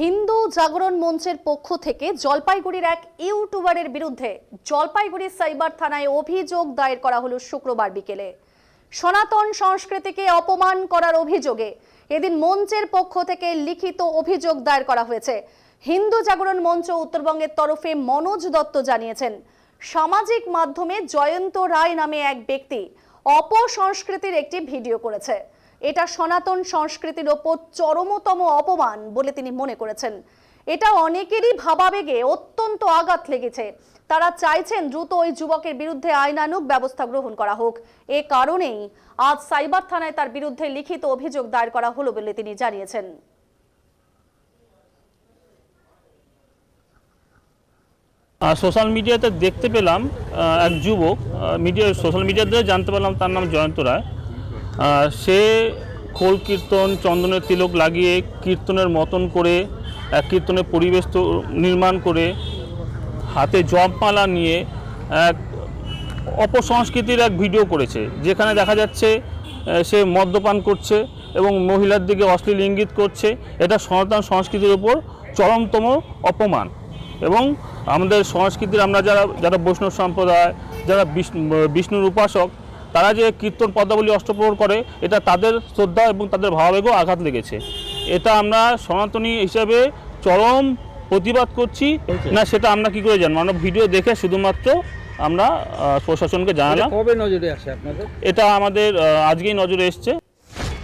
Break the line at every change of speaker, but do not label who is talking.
হিন্দু জাগরণ মঞ্চের পক্ষ থেকে জলপাইগুড়ির এক ইউটিউবারের বিরুদ্ধে জলপাইগুড়ি সাইবার থানায় অভিযোগ দায়ের করা হলো শুক্রবার বিকেলে। সনাতন সংস্কৃতিকে অপমান করার অভিযোগে এদিন মঞ্চের পক্ষ থেকে লিখিত অভিযোগ দায়ের করা হয়েছে। হিন্দু জাগরণ মঞ্চ উত্তরবঙ্গের তরফে মনোজ দত্ত জানিয়েছেন, সামাজিক মাধ্যমে জয়ন্ত রায় নামে এক ব্যক্তি অপসংস্কৃতির একটি ভিডিও করেছে। এটা সনাতন সংস্কৃতির ওপর চরমতম অপমান বলে তিনি মনে করেছেন। এটা অনেকেরই ভাবাবেগে অত্যন্ত আঘাত লেগেছে। তারা চাইছেন দ্রুত ওই যুবকের বিরুদ্ধে আইনানুক ব্যবস্থা গ্রহণ করা হোক। এ কারণেই আজ সাইবার থানায় তার বিরুদ্ধে লিখিত অভিযোগ দায়ের করা হলো বলে তিনি জানিয়েছেন।
সোশ্যাল মিডিয়াতে দেখতে পেলাম এক যুবক মিডিয়া সোশ্যাল মিডিয়াতে জানতে পারলাম তার নাম জয়ন্ত রায়। সে খোল কীর্তন, চন্দনের তিলক লাগিয়ে কীর্তনের মতন করে, এক কীর্তনের পরিবেশ নির্মাণ করে, হাতে জপমালা নিয়ে এক অপসংস্কৃতির এক ভিডিও করেছে, যেখানে দেখা যাচ্ছে সে মদ্যপান করছে এবং মহিলার দিকে অশ্লীল ইঙ্গিত করছে। এটা সনাতন সংস্কৃতির উপর চরমতম অপমান। এবং আমাদের সংস্কৃতির আমরা যারা যারা বৈষ্ণব সম্প্রদায়, যারা বিষ্ণু, বিষ্ণুর উপাসক তারা যে কীর্তন পদাবলী অষ্টপ্রহর করে এটা তাদের শ্রদ্ধা এবং তাদের ভাবাবেগও আঘাত লেগেছে। এটা আমরা সনাতনী হিসাবে চরম প্রতিবাদ করছি। না সেটা আমরা কি করে জানব? আমরা ভিডিও দেখে শুধুমাত্র আমরা প্রশাসনকে জানালাম।
কবে নজরে আসে আপনাদের?
এটা আমাদের আজকেই নজরে এসছে।